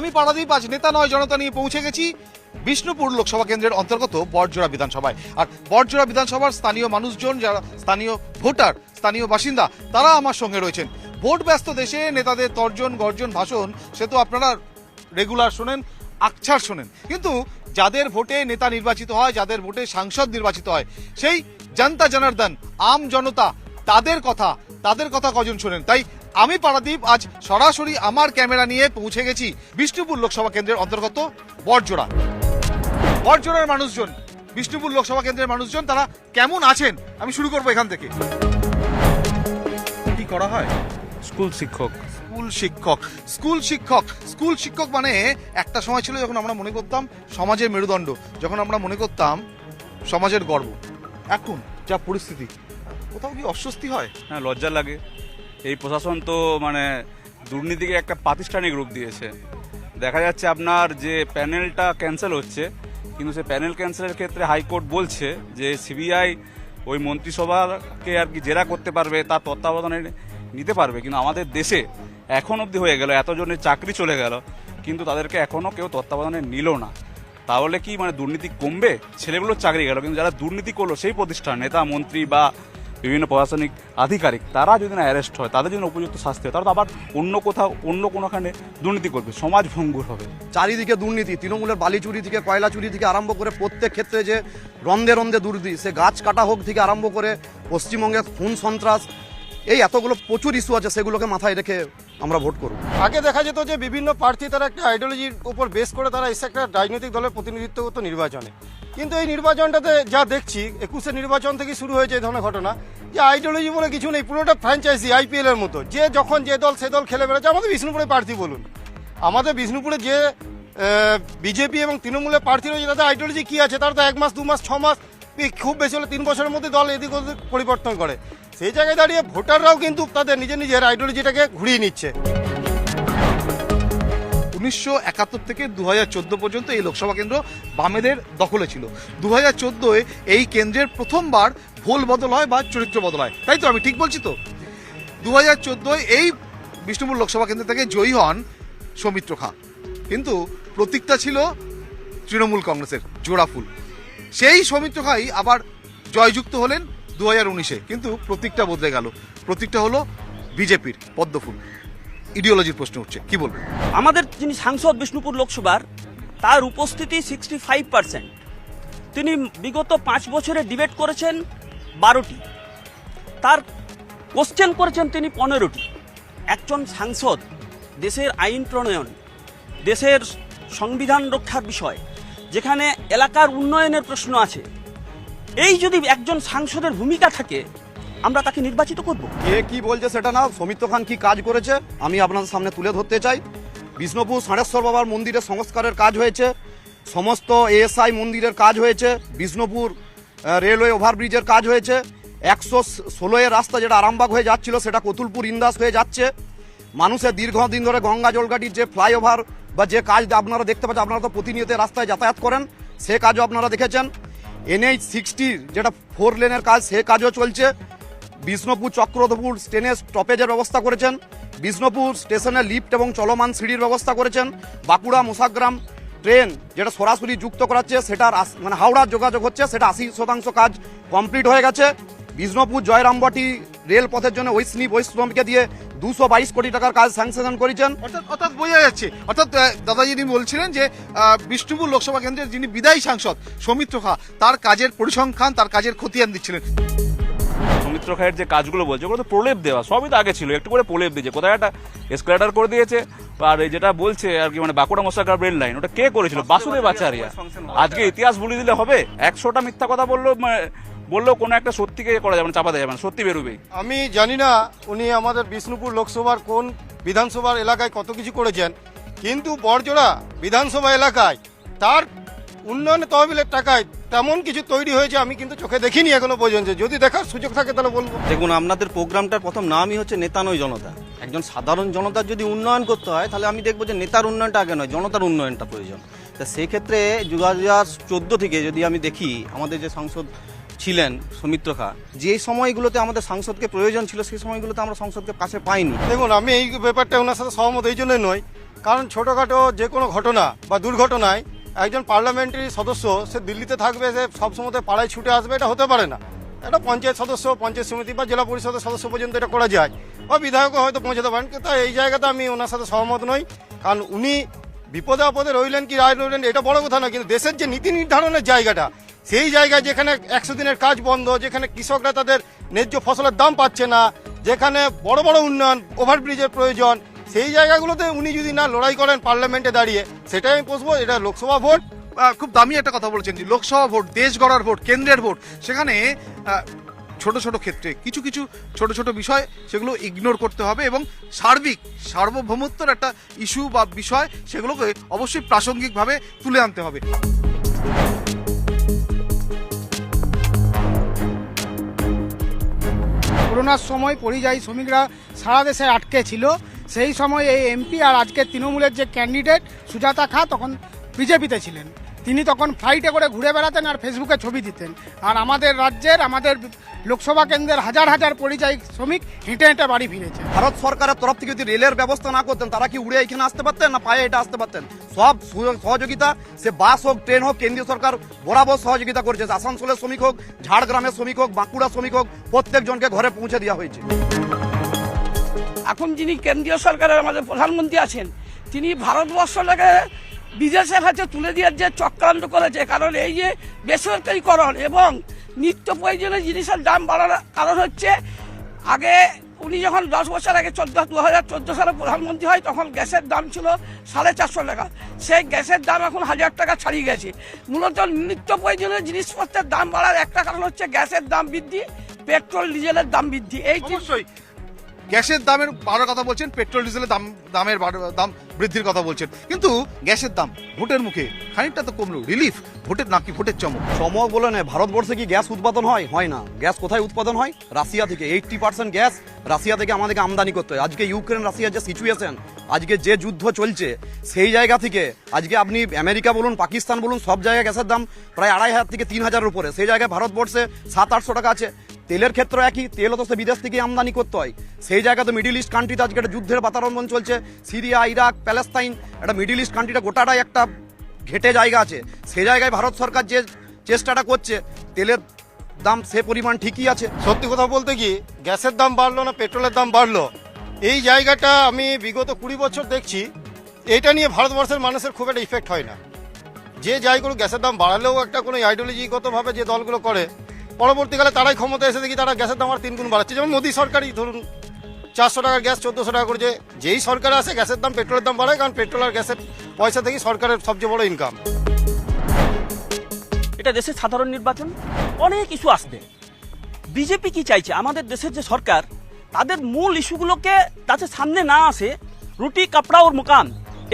আমি পারাদীপ আজ নেতা নয়, জনতা নিয়ে পৌঁছে গেছি। বিষ্ণুপুর লোকসভা কেন্দ্রের অন্তর্গত বরজোড়া বিধানসভায়। আর বরজোড়া বিধানসভার স্থানীয় মানুষজন যারা, স্থানীয় ভোটার, স্থানীয় বাসিন্দা, তারা আমার সঙ্গে রয়েছেন। ভোট ব্যস্ত দেশে নেতাদের তর্জন, গর্জন, ভাষণ, সে তো আপনারা রেগুলার শোনেন আকছার শোনেন। কিন্তু যাদের ভোটে নেতা নির্বাচিত হয়, যাদের ভোটে সাংসদ নির্বাচিত হয়, সেই জনতা জনার্দন, আম জনতা তাদের কথা তাদের কথা কজন শোনেন? তাই আমি পারাদীপ আজ সরাসরি আমার ক্যামেরা নিয়ে পৌঁছে গেছি বিষ্ণুপুর লোকসভা কেন্দ্রের অন্তর্গত বরজোড়া বরজোড়ার মানুষজন বিষ্ণুপুর লোকসভা কেন্দ্রের মানুষজন তারা কেমন আছেন? আমি শুরু করব এখান থেকে। কি করা হয়? স্কুল শিক্ষক। স্কুল শিক্ষক স্কুল শিক্ষক স্কুল শিক্ষক মানে একটা সময় ছিল যখন আমরা মনে করতাম সমাজের মেরুদণ্ড যখন আমরা মনে করতাম সমাজের গর্ব। এখন যা পরিস্থিতি কোথাও কি অস্বস্তি হয়? হ্যাঁ লজ্জা লাগে। এই প্রশাসন তো মানে দুর্নীতিকে একটা প্রাতিষ্ঠানিক রূপ দিয়েছে। দেখা যাচ্ছে আপনার যে প্যানেলটা ক্যান্সেল হচ্ছে, কিন্তু সে প্যানেল ক্যান্সেলের ক্ষেত্রে হাইকোর্ট বলছে যে সিবিআই ওই মন্ত্রিসভাকে আর কি জেরা করতে পারবে, তার তত্ত্বাবধানে নিতে পারবে। কিন্তু আমাদের দেশে এখন অবধি হয়ে গেল, এতজনের চাকরি চলে গেল, কিন্তু তাদেরকে এখনও কেউ তত্ত্বাবধানে নিল না। তাহলে কি মানে দুর্নীতি কমবে? ছেলেগুলোর চাকরি গেল, কিন্তু যারা দুর্নীতি করল সেই প্রতিষ্ঠান, নেতা, মন্ত্রী বা বিভিন্ন প্রশাসনিক আধিকারিক, তারা যদি না অ্যারেস্ট হয়, তাদের জন্য উপযুক্ত শাস্তি হয়, তারা তো আবার অন্য কোথাও, অন্য কোনোখানে দুর্নীতি করবে, সমাজ ভঙ্গুর হবে। চারিদিকে দুর্নীতি, তৃণমূলের বালি চুরি থেকে, কয়লা চুরি থেকে আরম্ভ করে প্রত্যেক ক্ষেত্রে যে রন্ধে রন্ধে দুর্নীতি, সে গাছ কাটা হোক থেকে আরম্ভ করে পশ্চিমবঙ্গের খুন সন্ত্রাস এই এতগুলো প্রচুর ইস্যু আছে, সেগুলোকে মাথায় রেখে আমরা ভোট করব। আগে দেখা যেত যে বিভিন্ন প্রার্থী তারা একটা আইডিওলজির উপর বেস করে তারা এসে একটা রাজনৈতিক দলের প্রতিনিধিত্ব করতো নির্বাচনে। কিন্তু এই নির্বাচনটাতে যা দেখছি, একুশে নির্বাচন থেকে শুরু হয়েছে এই ধরনের ঘটনা, যে আইডিওলজি বলে কিছু নেই, পুরোটা ফ্র্যাঞ্চাইজি আইপিএল এর মতো। যে যখন যে দল সে দল খেলে বেড়াচ্ছে, আমাদের বিষ্ণুপুরে প্রার্থী বলুন। আমাদের বিষ্ণুপুরে যে বিজেপি এবং তৃণমূলের প্রার্থী রয়েছে, তাদের আইডিওলজি কি আছে? তারা তো এক মাস, দু মাস, ছ মাস খুব বেশি হলে তিন বছরের মধ্যে দল এদিক পরিবর্তন করে। সেই জায়গায় দাঁড়িয়ে ভোটাররাও কিন্তু তাদের নিজের নিজের আইডিওলজিটাকে ঘুরিয়ে নিচ্ছে। উনিশশো একাত্তর থেকে দু হাজার চোদ্দ পর্যন্ত এই লোকসভা কেন্দ্র বামেদের দখলে ছিল। দু হাজার চোদ্দোয় এই কেন্দ্রের প্রথমবার ভোল বদল হয় বা চরিত্র বদল হয়। তাই তো আমি ঠিক বলছি তো? দু হাজার চোদ্দোয় এই বিষ্ণুপুর লোকসভা কেন্দ্র থেকে জয়ী হন সৌমিত্র খাঁ। কিন্তু প্রতীকটা ছিল তৃণমূল কংগ্রেসের জোড়া ফুল। সেই সৌমিত্র খাঁই আবার জয়যুক্ত হলেন দু হাজার উনিশে। কিন্তু প্রতীকটা বদলে গেল। প্রতীকটা হলো বিজেপির পদ্মফুল। ইডিওলজির প্রশ্ন উঠছে, কি বলবেন? আমাদের যিনি সাংসদ বিষ্ণুপুর লোকসভার, তার উপস্থিতি সিক্সটি ফাইভ পার্সেন্ট তিনি বিগত পাঁচ বছরে ডিবেট করেছেন বারোটি। তার কোশ্চেন করেছেন তিনি পনেরোটি। একজন সাংসদ, দেশের আইন প্রণয়ন, দেশের সংবিধান রক্ষার বিষয় যেখানে এলাকার উন্নয়নের প্রশ্ন আছে। এই যদি একজন সাংসদের ভূমিকা থাকে, আমরা তাকে নির্বাচিত করব। কে কি বলছে সেটা না, সৌমিত্র খান কি কাজ করেছে, আমি আপনাদের সামনে তুলে ধরতে চাই। বিষ্ণুপুর সাড়েশ্বর বাবার মন্দিরের সংস্কারের কাজ হয়েছে, সমস্ত এএসআই মন্দিরের কাজ হয়েছে, বিষ্ণুপুর রেলওয়ে ওভারব্রিজের কাজ হয়েছে, একশো ষোলো এর রাস্তা যেটা আরামবাগ হয়ে যাচ্ছিল, সেটা কতুলপুর ইন্দাস হয়ে যাচ্ছে মানুষের দীর্ঘদিন ধরে গঙ্গা জলঘাটির যে ফ্লাইওভার বা যে কাজ আপনারা দেখতে পাচ্ছেন, আপনারা তো প্রতিনিয়ত রাস্তায় যাতায়াত করেন, সে কাজও আপনারা দেখেছেন। এনএইচ সিক্সটির যেটা ফোর লেনের কাজ, সে কাজও চলছে। বিষ্ণুপুর চক্রধরপুর ট্রেনের স্টপেজের ব্যবস্থা করেছেন। বিষ্ণুপুর স্টেশনে লিফট এবং চলমান সিঁড়ির ব্যবস্থা করেছেন। বাঁকুড়া মোসাগ্রাম ট্রেন যেটা সরাসরি যুক্ত করাচ্ছে, সেটার মানে হাওড়ার যোগাযোগ হচ্ছে, সেটা আশি শতাংশ কাজ কমপ্লিট হয়ে গেছে। বিষ্ণুপুর জয়রামবাটি রেলপথের জন্য ঐশ্নী বৈষ্ণবকে দিয়ে দুশো বাইশ কোটি টাকার কাজ স্যাংশন করেছেন। অর্থাৎ অর্থাৎ বোঝা যাচ্ছে অর্থাৎ দাদাজি তিনি বলছিলেন যে বিষ্ণুপুর লোকসভা কেন্দ্রের যিনি বিদায়ী সাংসদ সৌমিত্র খাঁ তার কাজের পরিসংখ্যান তার কাজের খতিয়ান দিচ্ছিলেন। সৌমিত্র খায়ের যে কাজগুলো বলছে ওগুলো তো প্রলেপ দেওয়া সবই তো আগে ছিল একটু করে প্রলেপ দিয়েছে কোথায় একটা এসকেলেটার করে দিয়েছে আর এই যেটা বলছে আর কি মানে বাঁকুড়া মশাগ্রাম রেল লাইন ওটা কে করেছিল? বাসুদেব আচারিয়া। আজকে ইতিহাস বলে দিলে হবে? একশোটা মিথ্যা কথা বলল মানে, বললেও কোনো একটা সত্যিকে করা যাবে না চাপা দেওয়া যাবে না সত্যি বেরোবে আমি জানি না উনি আমাদের বিষ্ণুপুর লোকসভার কোন বিধানসভার এলাকায় কত কিছু করেছেন কিন্তু বড়জোড়া বিধানসভা এলাকায় তার উন্নয়ন তহবিলের টাকায় তেমন কিছু তৈরি হয়েছে আমি কিন্তু চোখে দেখিনি এখনও পর্যন্ত। যদি দেখার সুযোগ থাকে তাহলে বলব। দেখুন আপনাদের প্রোগ্রামটার প্রথম নামই হচ্ছে নেতা নয় জনতা। একজন সাধারণ জনতার যদি উন্নয়ন করতে হয় তাহলে আমি দেখব যে নেতার উন্নয়নটা আগে নয় জনতার উন্নয়নটা প্রয়োজন। তা সেক্ষেত্রে দু হাজার চোদ্দ থেকে যদি আমি দেখি আমাদের যে সাংসদ ছিলেন সৌমিত্র খা। যে সময়গুলোতে আমাদের সাংসদকে প্রয়োজন ছিল, সেই সময়গুলোতে আমরা সংসদকে কাছে পাইনি। দেখুন, আমি এই ব্যাপারটা ওনার সাথে সহমত, এই জন্যই নয়। কারণ ছোটোখাটো যে কোনো ঘটনা বা দুর্ঘটনায় একজন পার্লামেন্টারি সদস্য, সে দিল্লিতে থাকবে, সে সবসময় পাড়ায় ছুটে আসবে, এটা হতে পারে না। এটা পঞ্চায়েত সদস্য, পঞ্চায়েত সমিতি বা জেলা পরিষদের সদস্য পর্যন্ত এটা করা যায়। বা বিধায়কও হয়তো পৌঁছাতে পারেন, কিন্তু এই জায়গাতে আমি ওনার সাথে সহমত নই। কারণ উনি বিপদে আপদে রইলেন কি রায় রইলেন, এটা বড় কথা না কিন্তু দেশের যে নীতি নির্ধারণের জায়গাটা সেই জায়গায় যেখানে একশো দিনের কাজ বন্ধ, যেখানে কৃষকরা তাদের ন্যায্য ফসলের দাম পাচ্ছে না, যেখানে বড় বড় উন্নয়ন, ওভারব্রিজের প্রয়োজন, সেই জায়গাগুলোতে উনি যদি না লড়াই করেন পার্লামেন্টে দাঁড়িয়ে, সেটাই আমি পুষবো এটা লোকসভা ভোট। খুব দামি একটা কথা বলেছেন যে লোকসভা ভোট, দেশ গড়ার ভোট, কেন্দ্রের ভোট, সেখানে ছোট ছোট ক্ষেত্রে কিছু কিছু ছোট ছোট বিষয় সেগুলো ইগনোর করতে হবে এবং সার্বিক, সার্বভৌমত্বর একটা ইস্যু বা বিষয় সেগুলোকে অবশ্যই প্রাসঙ্গিকভাবে তুলে আনতে হবে। করোনার সময় পরিযায়ী শ্রমিকরা সারা দেশে আটকে ছিল। সেই সময় এই এমপি আর আজকের তৃণমূলের যে ক্যান্ডিডেট সুজাতা খা তখন বিজেপিতে ছিলেন। তিনি তখন ফ্লাইটে করে ঘুরে বেড়াতেন আর ফেসবুকে ছবি দিতেন। আর আমাদের রাজ্যের আমাদের লোকসভা কেন্দ্রের হাজার হাজার পরিযায়ী শ্রমিক হেঁটে হেঁটে বাড়ি ফিরেছে ভারত সরকারের তরফ থেকে যদি রেলের ব্যবস্থা না করতেন তারা কি উড়ে এখানে আসতে পারতেন না পায়ে এটা আসতে পারতেন? সব সহযোগিতা সে বাস হোক ট্রেন হোক কেন্দ্রীয় সরকার বরাবর সহযোগিতা করেছে। আসানসোলের শ্রমিক হোক ঝাড়গ্রামের শ্রমিক হোক বাঁকুড়া শ্রমিক হোক প্রত্যেকজনকে ঘরে পৌঁছে দেওয়া হয়েছে। এখন যিনি কেন্দ্রীয় সরকারের আমাদের প্রধানমন্ত্রী আছেন তিনি ভারতবর্ষটাকে বিদেশের হাতে তুলে দেওয়ার যে চক্রান্ত করেছে, কারণ এই যে বেসরকারিকরণ এবং নিত্য প্রয়োজনীয় জিনিসের দাম বাড়ার কারণ হচ্ছে, আগে উনি যখন দশ বছর আগে চোদ্দ দু হাজার চোদ্দ সালে প্রধানমন্ত্রী হয়, তখন গ্যাসের দাম ছিল সাড়ে চারশো টাকা। সেই গ্যাসের দাম এখন হাজার টাকা ছাড়িয়ে গেছে। মূলত নিত্য প্রয়োজনীয় জিনিসপত্রের দাম বাড়ার একটা কারণ হচ্ছে গ্যাসের দাম বৃদ্ধি, পেট্রোল, ডিজেলের দাম বৃদ্ধি। এই অবশ্যই। গ্যাসের দামের বাড়ার কথা বলছেন, পেট্রোল, ডিজেলের দাম, দামের দাম বৃদ্ধির কথা বলছেন। কিন্তু গ্যাসের দাম ভোটের মুখে খানিকটা তো কমলো। রিলিফ ভোটের নাকি ভোটের চমক? চমক বলে নেই ভারতবর্ষে কি গ্যাস উৎপাদন হয়? হয় না। গ্যাস কোথায় উৎপাদন হয়? রাশিয়া থেকে। এইটটি পার্সেন্ট গ্যাস রাশিয়া থেকে আমাদেরকে আমদানি করতে হয়। আজকে ইউক্রেন রাশিয়ার যে সিচুয়েশন আজকে যে যুদ্ধ চলছে, সেই জায়গা থেকে, আজকে আপনি আমেরিকা বলুন, পাকিস্তান বলুন, সব জায়গায় গ্যাসের দাম প্রায় আড়াই হাজার থেকে তিন হাজারের উপরে। সেই জায়গায় ভারতবর্ষে সাত আটশো টাকা আছে। তেলের ক্ষেত্রে একই, তেলও তো সে বিদেশ থেকে আমদানি করতে হয়। সেই জায়গায় তো মিডিল ইস্ট কান্ট্রিতে আজকে একটা যুদ্ধের বাতাবরণ চলছে। সিরিয়া, ইরাক প্যালেস্তাইন একটা মিডিল ইস্ট কান্ট্রিটা গোটাটাই একটা ঘেটে জায়গা আছে। সেই জায়গায় ভারত সরকার যে চেষ্টাটা করছে, তেলের দাম সে পরিমাণ ঠিকই আছে। সত্যি কথা বলতে কি, গ্যাসের দাম বাড়লো না, পেট্রোলের দাম বাড়লো? এই জায়গাটা আমি বিগত কুড়ি বছর দেখছি, এটা নিয়ে ভারতবর্ষের মানুষের খুব একটা ইফেক্ট হয় না। যে করুক গ্যাসের দাম বাড়ালেও একটা কোনো আইডিওলজিগতভাবে যে দলগুলো করে পরবর্তীকালে তারাই ক্ষমতা এসে দেখি তারা গ্যাসের দাম আর তিন গুণ বাড়াচ্ছে। যেমন মোদী সরকারই ধরুন, চারশো টাকার গ্যাস, চোদ্দোশো টাকা করেছে যেই সরকার আসে, গ্যাসের দাম পেট্রোলের দাম বাড়ায়, কারণ পেট্রোল আর গ্যাসের পয়সা থেকেই সরকারের সবচেয়ে বড় ইনকাম এটা দেশের সাধারণ নির্বাচন, অনেক ইস্যু আসবে। বিজেপি কি চাইছে? আমাদের দেশের যে সরকার, তাদের মূল ইস্যুগুলোকে যাতে সামনে না আসে, রুটি, কাপড়া ওর মুকাম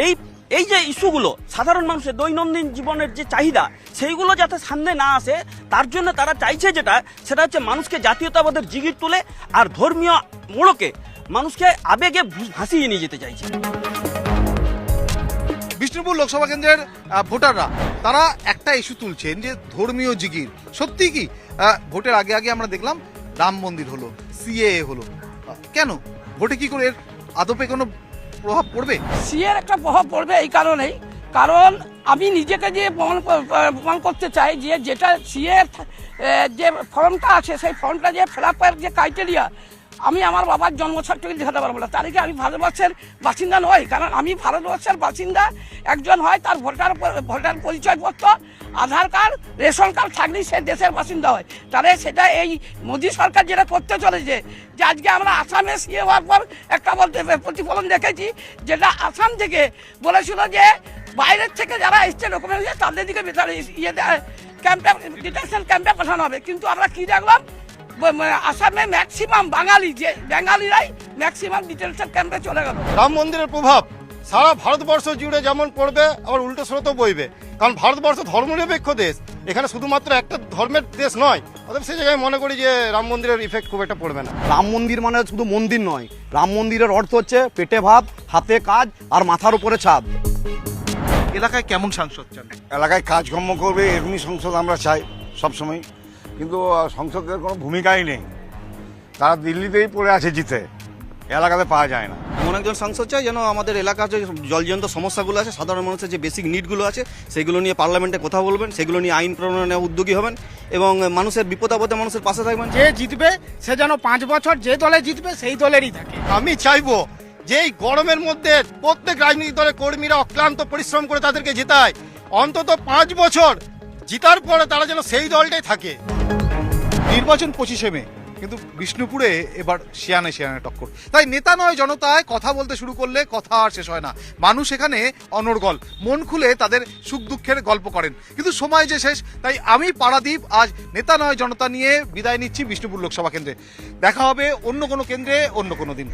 এই এই যে ইস্যুগুলো, সাধারণ মানুষের দৈনন্দিন জীবনের যে চাহিদা, সেইগুলো যাতে সামনে না আসে, তার জন্য তারা চাইছে যেটা, সেটা হচ্ছে মানুষকে জাতীয়তাবাদের জিগির তুলে আর ধর্মীয় মোড়কে মানুষকে আবেগে ভাসিয়ে নিয়ে যেতে চাইছে। বিষ্ণুপুর লোকসভা কেন্দ্রের ভোটাররা, তারা একটা ইস্যু তুলছেন যে ধর্মীয় জিগির। সত্যি কি? ভোটের আগে আগে আমরা দেখলাম রাম মন্দির হলো সিএ হলো। কেন? ভোটে কি করে এর আদপে কোনো প্রভাব পড়বে? সিএর একটা প্রভাব পড়বে এই কারণেই। কারণ আমি নিজেকে যে প্রমাণ করতে চাই যে যেটা সিএর যে ফর্মটা আছে, সেই ফর্মটা যে ফিল আপের যে ক্রাইটেরিয়া আমি আমার বাবার জন্ম সার্টিফিকেট দেখাতে পারব না। তারিখে আমি ভারতবর্ষের বাসিন্দা নই? কারণ আমি ভারতবর্ষের বাসিন্দা। একজন হয় তার ভোটার ভোটার পরিচয়পত্র, আধার কার্ড, রেশন কার্ড থাকলেই সে দেশের বাসিন্দা হয়। তাহলে সেটা এই মোদী সরকার যেটা করতে চলেছে, যে আজকে আমরা আসামে সিএ হওয়ার পর একটা প্রতিফলন দেখেছি, যেটা আসাম থেকে বলেছিল যে বাইরের থেকে যারা এসছে ডকুমেন্ট তাদের দিকে ভিতরে ইয়ে ক্যাম্পে ডিটেনশন ক্যাম্পে পাঠানো হবে। কিন্তু আমরা কী দেখলাম? আসামে ম্যাক্সিমাম বাঙালি যে বাঙালিরাই ম্যাক্সিমাম ডিটেনশন ক্যাম্পে চলে গেল। রাম মন্দিরের প্রভাব সারা ভারতবর্ষ জুড়ে যেমন পড়বে আবার উল্টো স্রোতও বইবে। কারণ ভারতবর্ষ ধর্মনিরপেক্ষ দেশ এখানে শুধুমাত্র একটা ধর্মের দেশ নয় অতএব সেই জায়গায় মনে করি যে রাম মন্দিরের ইফেক্ট খুব একটা পড়বে না। রাম মন্দির মানে শুধু মন্দির নয় রাম মন্দিরের অর্থ হচ্ছে পেটে ভাত হাতে কাজ আর মাথার উপরে ছাদ। এলাকায় কেমন সাংসদ চান? এলাকায় কাজকর্ম করবে এরকমই সংসদ আমরা চাই সবসময়। কিন্তু সংসদের কোনো ভূমিকাই নেই। তারা দিল্লিতেই পড়ে আছে জিতে। এলাকাতে পাওয়া যায় না। এমন একজন সাংসদ চাই যেন আমাদের এলাকার যে জলজন্ত সমস্যাগুলো আছে সাধারণ মানুষের যে বেসিক নিডগুলো আছে সেগুলো নিয়ে পার্লামেন্টে কথা বলবেন সেগুলো নিয়ে আইন প্রণয়নে উদ্যোগী হবেন এবং মানুষের বিপদ আপদে মানুষের পাশে থাকবেন। যে জিতবে সে যেন পাঁচ বছর যে দলে জিতবে সেই দলেরই থাকে। আমি চাইব যে এই গরমের মধ্যে প্রত্যেক রাজনৈতিক দলের কর্মীরা অক্লান্ত পরিশ্রম করে তাদেরকে জেতায়। অন্তত পাঁচ বছর জিতার পরে তারা যেন সেই দলটাই থাকে। নির্বাচন পঁচিশে মে, কিন্তু বিষ্ণুপুরে এবার শিয়ানে শিয়ানে টক্কর। তাই নেতা নয়, জনতায় কথা বলতে শুরু করলে কথা আর শেষ হয় না। মানুষ এখানে অনর্গল, মন খুলে তাদের সুখ দুঃখের গল্প করেন। কিন্তু সময় যে শেষ, তাই আমি পারাদীপ, আজ নেতা নয়, জনতা নিয়ে বিদায় নিচ্ছি বিষ্ণুপুর লোকসভা কেন্দ্রে। দেখা হবে অন্য কোনো কেন্দ্রে অন্য কোনো দিন।